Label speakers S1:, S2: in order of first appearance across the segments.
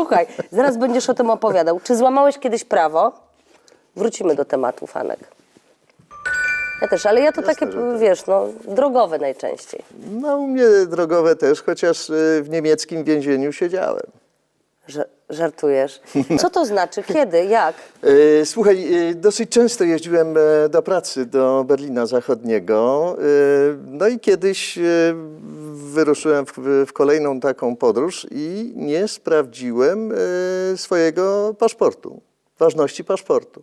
S1: Słuchaj, zaraz będziesz o tym opowiadał. Czy złamałeś kiedyś prawo? Wrócimy do tematu, Fanek. Ja też, ale ja to takie, wiesz, no, drogowe najczęściej.
S2: No u mnie drogowe też, chociaż y, w niemieckim więzieniu siedziałem.
S1: Że, żartujesz. Co to znaczy? Kiedy? Jak?
S2: Y, Słuchaj, y, dosyć często jeździłem e, do pracy do Berlina Zachodniego. No i kiedyś wyruszyłem w, w kolejną taką podróż i nie sprawdziłem y, swojego paszportu, ważności paszportu.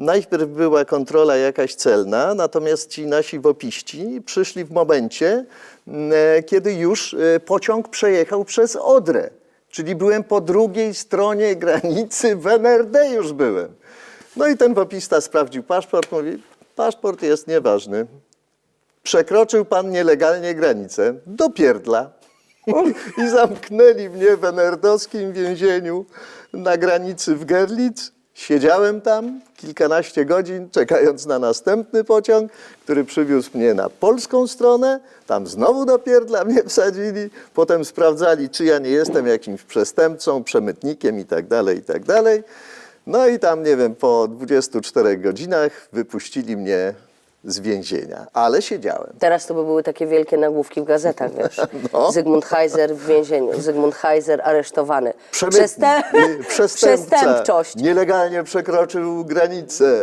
S2: Najpierw była kontrola jakaś celna, natomiast ci nasi wopiści przyszli w momencie, e, kiedy już e, pociąg przejechał przez Odrę. Czyli byłem po drugiej stronie granicy, w NRD już byłem. No i ten wopista sprawdził paszport, mówi, paszport jest nieważny. Przekroczył pan nielegalnie granicę, do pierdla. I zamknęli mnie w enerdowskim więzieniu na granicy w Gerlitz. Siedziałem tam kilkanaście godzin, czekając na następny pociąg, który przywiózł mnie na polską stronę. Tam znowu do pierdla mnie wsadzili. Potem sprawdzali, czy ja nie jestem jakimś przestępcą, przemytnikiem i tak dalej, i tak. No i tam, nie wiem, po 24 godzinach wypuścili mnie z więzienia, ale siedziałem.
S1: Teraz to by były takie wielkie nagłówki w gazetach, wiesz.
S2: No.
S1: Zygmunt Heiser w więzieniu, Zygmunt Heiser aresztowany.
S2: Przemytnik,
S1: Przestęp-
S2: przestępca
S1: Przestępczość.
S2: nielegalnie przekroczył granicę.